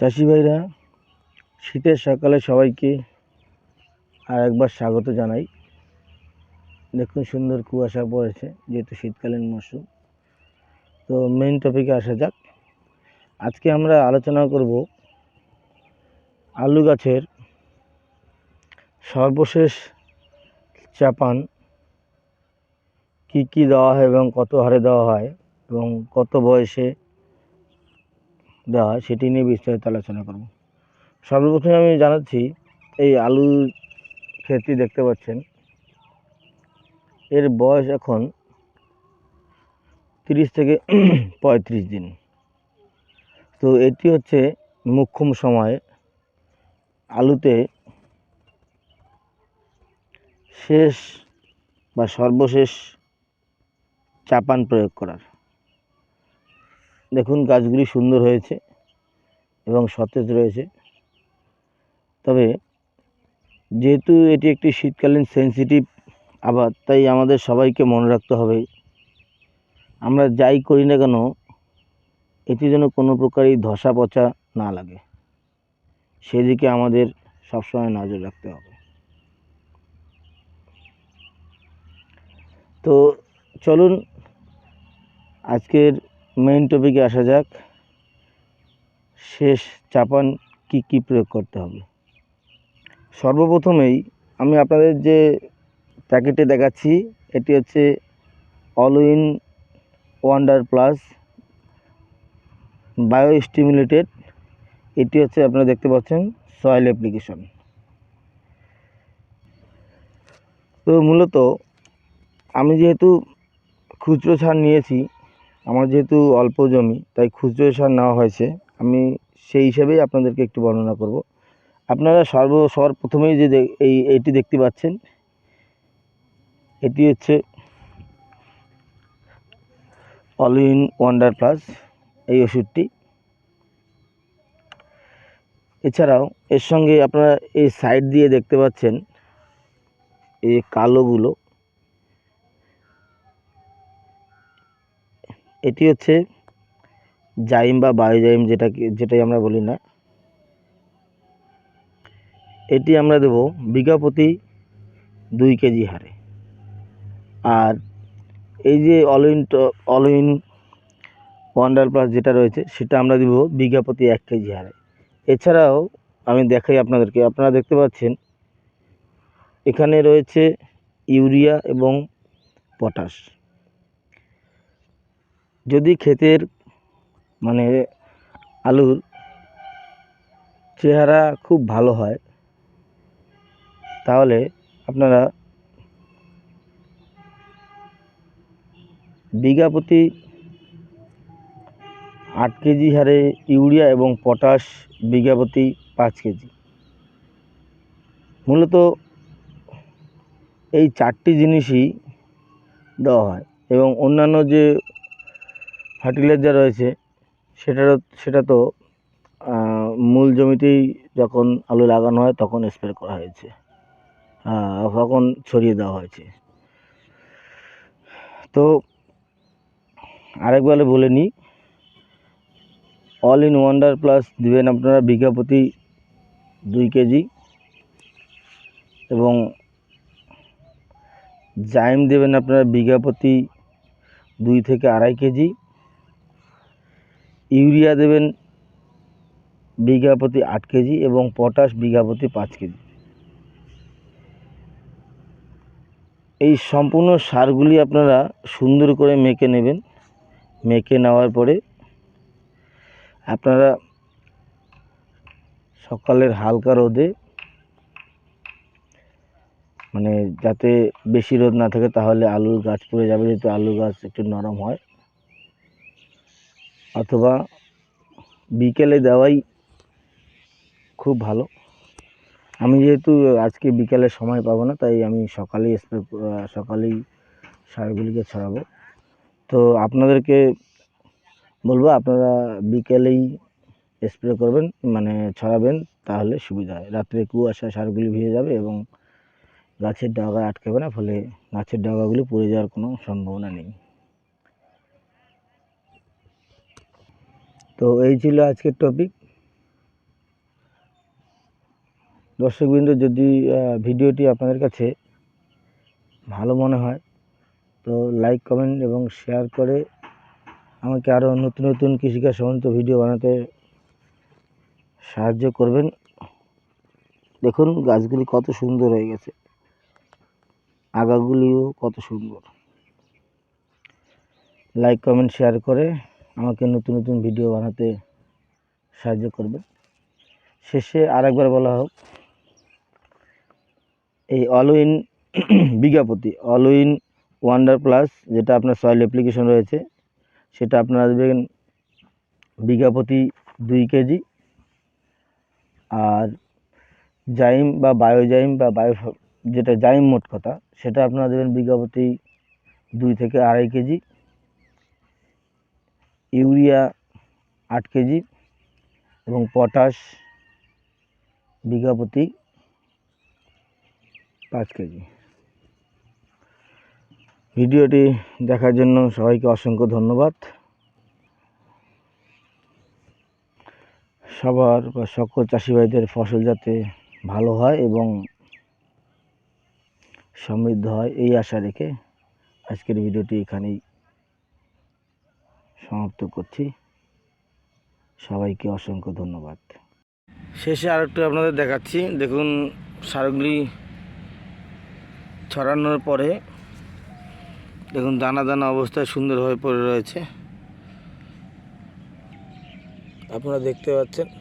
চাষি ভাইরা, শীতের সকালে সবাইকে আর একবার স্বাগত জানাই। দেখুন সুন্দর কুয়াশা পড়েছে, যেহেতু শীতকালীন মরশুম। তো মেইন টপিকে আসা যাক। আজকে আমরা আলোচনা করব আলু গাছের সর্বশেষ চাপান কি কি দেওয়া হয় এবং কত হারে দেওয়া হয় এবং কত বয়সে দেওয়া হয়, সেটি নিয়ে বিস্তারিত আলোচনা করব। সর্বপ্রথমে আমি জানাচ্ছি, এই আলু ক্ষেতটি দেখতে পাচ্ছেন। এর বয়স এখন তিরিশ থেকে পঁয়ত্রিশ দিন। তো এটি হচ্ছে মুখ্যম সময়। আলুতে শেষ বা সর্বশেষ চাপান প্রয়োগ করার। দেখুন গাছগুলি সুন্দর হয়েছে এবং সতেজ রয়েছে। তবে যেহেতু এটি একটি শীতকালীন সেন্সিটিভ আবাদ, তাই আমাদের সবাইকে মনে রাখতে হবে, আমরা যাই করি না কেন, এটি যেন কোনো প্রকারই ধসা পচা না লাগে। সেদিকে আমাদের সবসময় নজর রাখতে হবে। তো চলুন, আজকের মেইন টপিকে আসা যাক। শেষ চাপান কি কি প্রয়োগ করতে হবে? সর্বপ্রথমেই আমি আপনাদের যে প্যাকেটে দেখাচ্ছি, এটি হচ্ছে all in wonder plus bio stimulated এটি হচ্ছে আপনারা দেখতে পাচ্ছেন সয়েল অ্যাপ্লিকেশন তো মূলত আমি যেহেতু খুচরো সার নিয়েছি আমার যেহেতু অল্প জমি, তাই খুচরো সার নেওয়া হয়েছে, আমি সেই হিসাবেই আপনাদেরকে একটু বর্ণনা করব। আপনারা সর্ব সর্বপ্রথমেই যে এই, এটি দেখতে পাচ্ছেন, এটি হচ্ছে অল ইন ওয়ান্ডার প্লাস এই ওষুধটি। এছাড়াও, এর সঙ্গে আপনারা এই সাইড দিয়ে দেখতে পাচ্ছেন, এই কালোগুলো। এটি হচ্ছে জাইম বা বায়োজাইম যেটাকে, যেটাই আমরা বলি না। এটি আমরা দেব বিঘা প্রতি দুই কেজি হারে। আর এই যে অলইন অলইন ওয়ান্ডার প্লাস যেটা রয়েছে, সেটা আমরা দিব বিঘা প্রতি এক কেজি হারে। এছাড়াও আমি দেখাই আপনাদেরকে, আপনারা দেখতে পাচ্ছেন, এখানে রয়েছে ইউরিয়া এবং পটাশ। যদি ক্ষেতের মানে আলুর চেহারা খুব ভালো হয়, তাহলে আপনারা বিঘা প্রতি আট কেজি হারে ইউরিয়া এবং পটাশ বিঘা প্রতি পাঁচ কেজি। মূলত এই চারটি জিনিসই দেওয়া হয় এবং অন্যান্য যে ফার্টিলাইজার রয়েছে, সেটারও, সেটা তো মূল জমিতেই যখন আলু লাগানো হয় তখন স্প্রে করা হয়েছে তখন ছড়িয়ে দেওয়া হয়েছে। তো আরেকবার বলে নিই অল ইন ওয়ান্ডার প্লাস দেবেন আপনারা বিঘা প্রতি দুই কেজি এবং জাইম দেবেন আপনারা বিঘা প্রতি দুই থেকে আড়াই কেজি। ইউরিয়া দেবেন বিঘা প্রতি আট কেজি এবং পটাশ বিঘা প্রতি পাঁচ কেজি। এই সম্পূর্ণ সারগুলি আপনারা সুন্দর করে মেখে নেবেন। মেখে নেওয়ার পরে আপনারা সকালের হালকা রোদে মানে যাতে বেশি রোদ না থাকে তাহলে আলুর গাছ পড়ে যাবে, যেহেতু আলুর গাছ একটু নরম হয়। অথবা বিকেলে দেওয়াই খুব ভালো। আমি যেহেতু আজকে বিকেলে সময় পাবো না, তাই আমি সকালেই স্প্রে সকালেই সারগুলিকে ছড়াবো। তো আপনাদেরকে বলব, আপনারা বিকেলেই স্প্রে করবেন মানে ছড়াবেন, তাহলে সুবিধা হয়। রাত্রে কুয়াশা সারগুলি ভিজে যাবে এবং গাছের ডগা আটকাবে না, ফলে গাছের ডগাগুলি পড়ে যাওয়ার কোনো সম্ভাবনা নেই। তো এই ছিল আজকের টপিক দর্শকবৃন্দ, যদি ভিডিওটি আপনাদের কাছে ভালো মনে হয়, তো লাইক কমেন্ট এবং শেয়ার করে আমাকে আরও নতুন নতুন কৃষিকাজ সম্বন্ধ ভিডিও বানাতে সাহায্য করবেন। দেখুন, গাছগুলি কত সুন্দর হয়ে গেছে। আগাগুলিও কত সুন্দর। লাইক কমেন্ট শেয়ার করে আমাকে নতুন নতুন ভিডিও বানাতে সাহায্য করবেন শেষে আরেকবার বলা হোক, এই অলউইন বিঘাপতি অলউইন ওয়ান্ডার প্লাস যেটা আপনার সয়েল অ্যাপ্লিকেশন রয়েছে, সেটা আপনারা দেবেন বিঘাপতি দুই কেজি। আর জাইম বা বায়োজাইম বা বায়ো যেটা জাইম মোট কথা, সেটা আপনারা দেবেন বিঘাপতি দুই থেকে আড়াই কেজি। ইউরিয়া আট কেজি এবং পটাশ বিঘা প্রতি পাঁচ কেজি। ভিডিওটি দেখার জন্য সবাইকে অসংখ্য ধন্যবাদ। সবার বা সকল চাষি ভাইদের ফসল যাতে ভালো হয় এবং সমৃদ্ধ হয়, এই আশা রেখে আজকের ভিডিওটি এখানেই সমাপ্ত করছি। সবাইকে অসংখ্য ধন্যবাদ। শেষে আর একটু আপনাদের দেখাচ্ছি। দেখুন সারগুলি ছড়ানোর পরে দেখুন, দানা দানা অবস্থায় সুন্দরভাবে পড়ে রয়েছে। আপনারা দেখতে পাচ্ছেন।